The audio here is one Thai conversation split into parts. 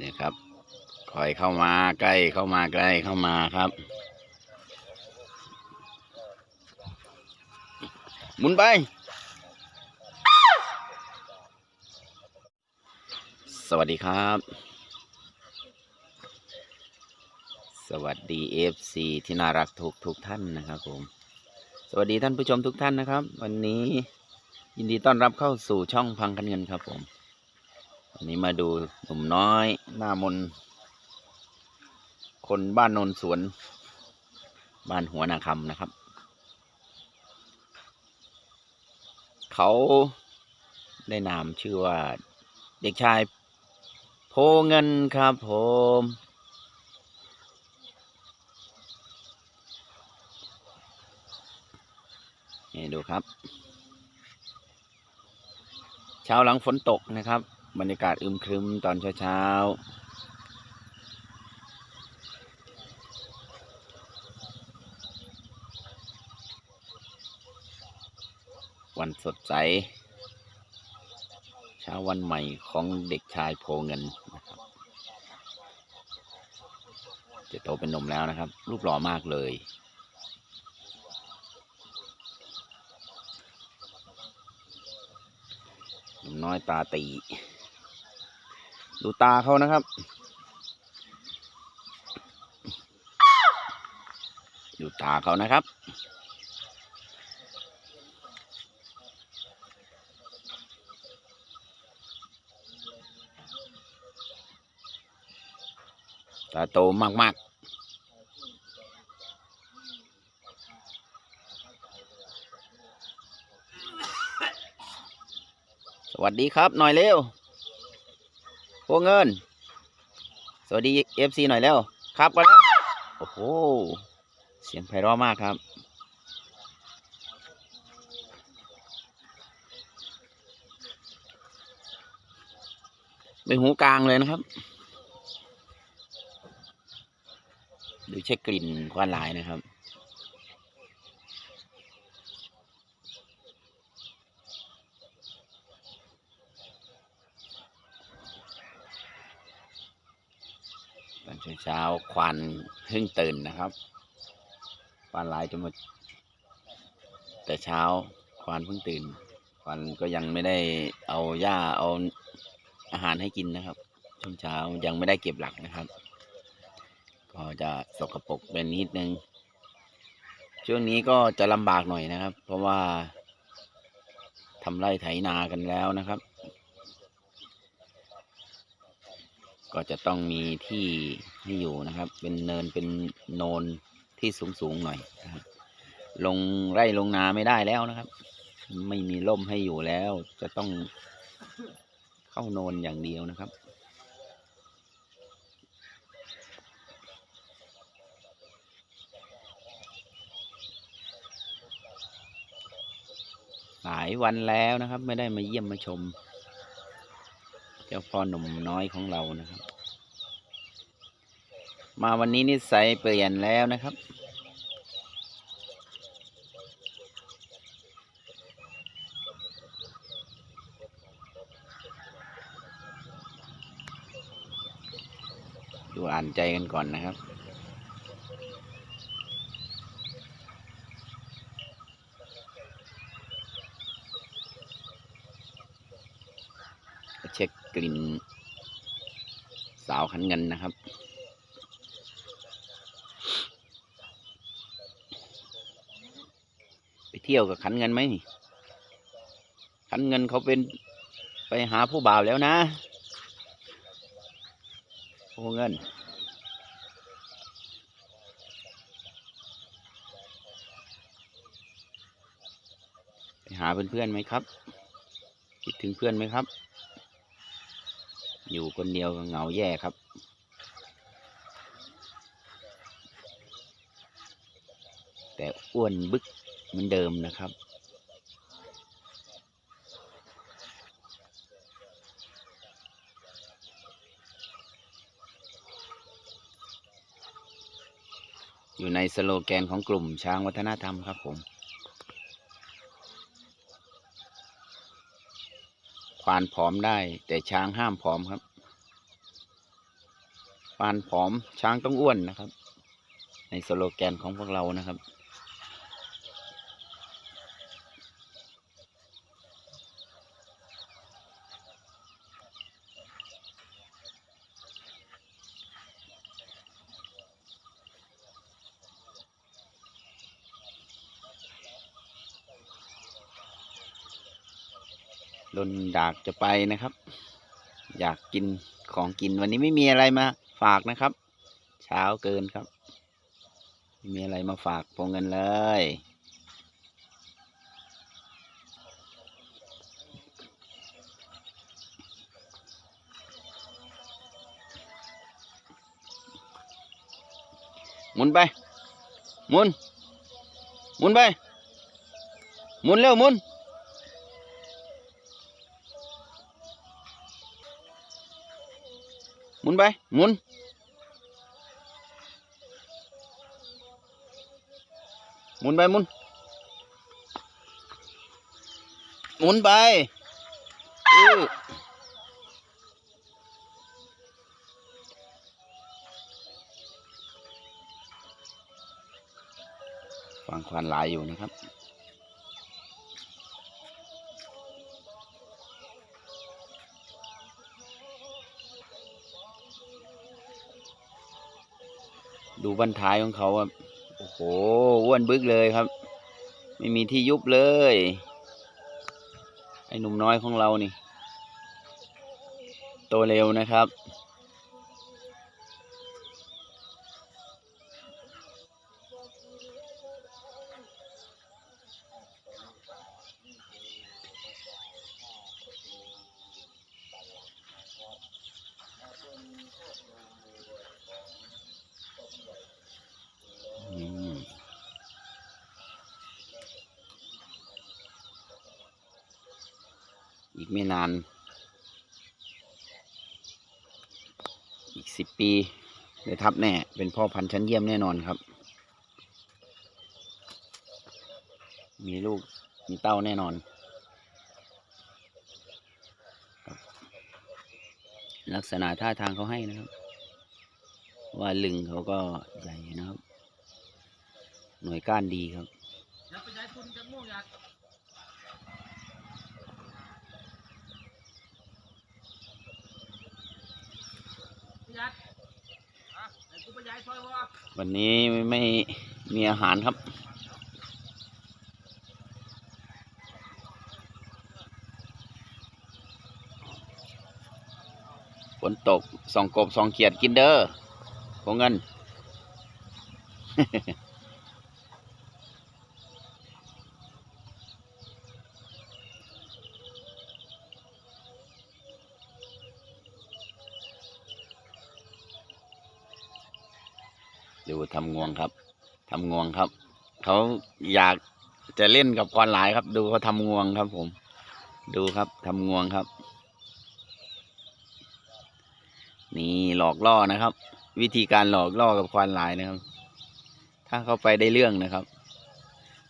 เนี่ยครับคอยเข้ามาใกล้เข้ามาใกล้เข้ามาครับ หมุนไป สวัสดีครับ สวัสดีเอฟซีที่น่ารักทุกทุกท่านนะครับผม สวัสดีท่านผู้ชมทุกท่านนะครับ วันนี้ยินดีต้อนรับเข้าสู่ช่องพังกันเงินครับผมันนี้มาดูหนุ่มน้อย หน้ามน คนบ้านนนสวน บ้านหัวนาคำนะครับ เขาได้นามชื่อว่า เด็กชาย โพเงินครับผมนี่ดูครับ เช้าหลังฝนตกนะครับ บรรยากาศอึมครึมตอนเช้าๆ วันสดใส เช้าวันใหม่ของเด็กชายโพเงินนะครับ จะโตเป็นหนุ่มแล้วนะครับ รูปหล่อมากเลยหนุ่มน้อยตาตี ดูตาเขานะครับ ดูตาเขานะครับ ตาโตมากๆสวัสดีครับ หน่อยเร็ว วกเงิน สวัสดีเอฟซีหน่อยเร็วครับกันแล้วโอ้โห เสียงไพเราะมากครับ เป็นหูกลางเลยนะครับ ดูเช็คกลิ่นควันหลายนะครับ เช้าๆควันเพิ่งตื่นนะครับควันหลายจนมดแต่เช้าควันเพิ่งตื่นควันก็ยังไม่ได้เอาหญ้าเอาอาหารให้กินนะครับช่วงเช้ายังไม่ได้เก็บหลักนะครับ ก็จะสกปรกเป็นนิดนึง ช่วงนี้ก็จะลำบากหน่อยนะครับ เพราะว่าทำไร่ไถนากันแล้วนะครับ ก็จะต้องมีที่ให้อยู่นะครับ เป็นเนินเป็นโนนที่สูงสูงหน่อยนะครับลงไร่ลงนาไม่ได้แล้วนะครับ ไม่มีร่มให้อยู่แล้ว จะต้องเข้าโนนอย่างเดียวนะครับหลายวันแล้วนะครับ ไม่ได้มาเยี่ยมมาชม เจ้าพ่อหนุ่มน้อยของเรานะครับ มาวันนี้นิสัยเปลี่ยนแล้วนะครับ ดูอ่านใจกันก่อนนะครับเช็ค กลิ่น สาวขันเงินนะครับ ไปเที่ยวกับขันเงินไหมขันเงินเขาเป็นไปหาผู้บ่าวแล้วนะผู้เงินไปหาเพื่อนๆไหมครับ คิดถึงเพื่อนไหมครับ อยู่คนเดียวก็เหงาแย่ครับ แต่อ้วนบึกเหมือนเดิมนะครับ อยู่ในสโลแกนของกลุ่มช้างวัฒนธรรมครับผม ควานผอมได้ แต่ช้างห้ามผอมครับควานผอมช้างต้องอ้วนนะครับ ในสโลแกนของพวกเรานะครับ นอยากจะไปนะครับ อยากกินของกินวันนี้ไม่มีอะไรมาฝากนะครับ เช้าเกินครับไม่มีอะไรมาฝากพงเงินเลย หมุนไป หมุน หมุนไป หมุนเร็วหมุน มุนไปหมุนหมุนไปหมุนหมุนไปฟังควานหลายอยู่นะครับ บันท้ายของเขาครับ โอ้โหอ้วนบึกเลยครับ ไม่มีที่ยุบเลย ไอ้หนุ่มน้อยของเรานี่โตเร็วนะครับ ไม่นาน อีกสิบปีได้ทับแน่ เป็นพ่อพันธุ์ชั้นเยี่ยมแน่นอนครับ มีลูกมีเต้าแน่นอน ลักษณะท่าทางเขาให้นะครับ ว่าลึงเขาก็ใหญ่นะครับ หน่วยก้านดีครับ อยากไปย้ายทุนจากม่ วันนี้ไม่มีอาหารครับ ฝนตกสองกบสองเขียดกินเด้อของเงิน ทำงวงครับทำงวงครับ เขาอยากจะเล่นกับควานหลายครับ ดูเขาทำงวงครับ ผม ดูครับทำงวงครับ นี่หลอกล่อนะครับ วิธีการหลอกล่อกับควานหลายนะครับ ถ้าเข้าไปได้เรื่องนะครับ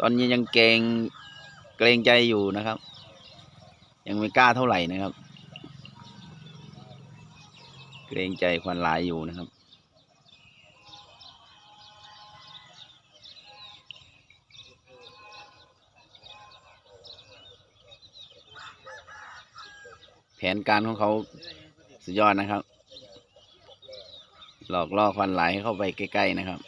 ตอนนี้ยังเกรงเกรงใจอยู่นะครับ ยังไม่กล้าเท่าไหร่นะครับ เกรงใจควานหลายอยู่นะครับ แผนการของเขาสุดยอดนะครับ หลอกล่อควันไหลให้เข้าไปใกล้ ๆ นะครับ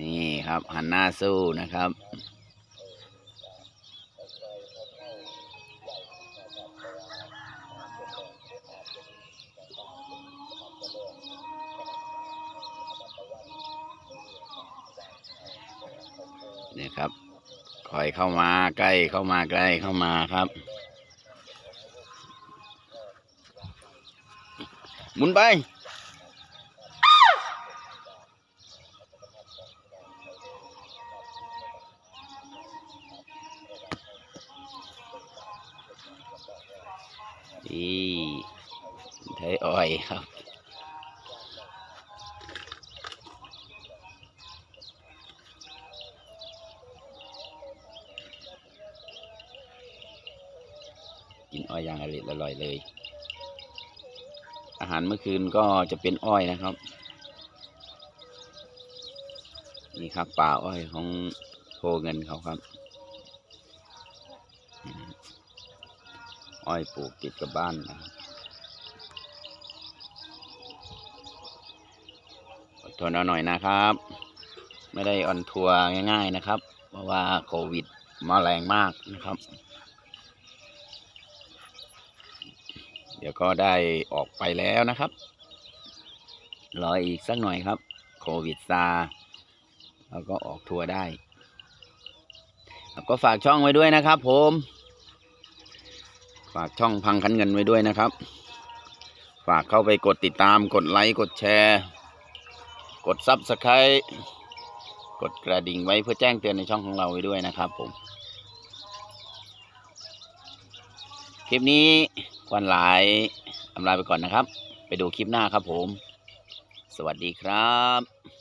นี่ครับ หันหน้าสู้นะครับนี่ครับคอยเข้ามาใกล้เข้ามาใกล้เข้ามาครับ หมุนไปอีไทยอ้อยครับกินอ้อยอย่างอร่อยอร่อยเลย อาหารเมื่อคืนก็จะเป็นอ้อยนะครับ นี่ครับป่าอ้อยของโพเงินเขาครับ อ้อยปลูกติดกับบ้านนะครับอดทนเอาหน่อยนะครับ ไม่ได้ออนทัวร์ง่าย ๆนะครับ เพราะว่าโควิดมาแรงมากนะครับ เดี๋ยวก็ได้ออกไปแล้วนะครับ รออีกสักหน่อยครับ โควิดซาแล้วก็ออกทัวร์ได้ก็ฝากช่องไว้ด้วยนะครับ ผม ฝากช่องพังคันเงินไว้ด้วยนะครับ ฝากเข้าไปกดติดตามกดไลค์กดแชร์ กดซับสไครต์กดกระดิ่งไว้เพื่อแจ้งเตือนในช่องของเราไว้ด้วยนะครับผม คลิปนี้ควันหลายอำลาไปก่อนนะครับ ไปดูคลิปหน้าครับผม สวัสดีครับ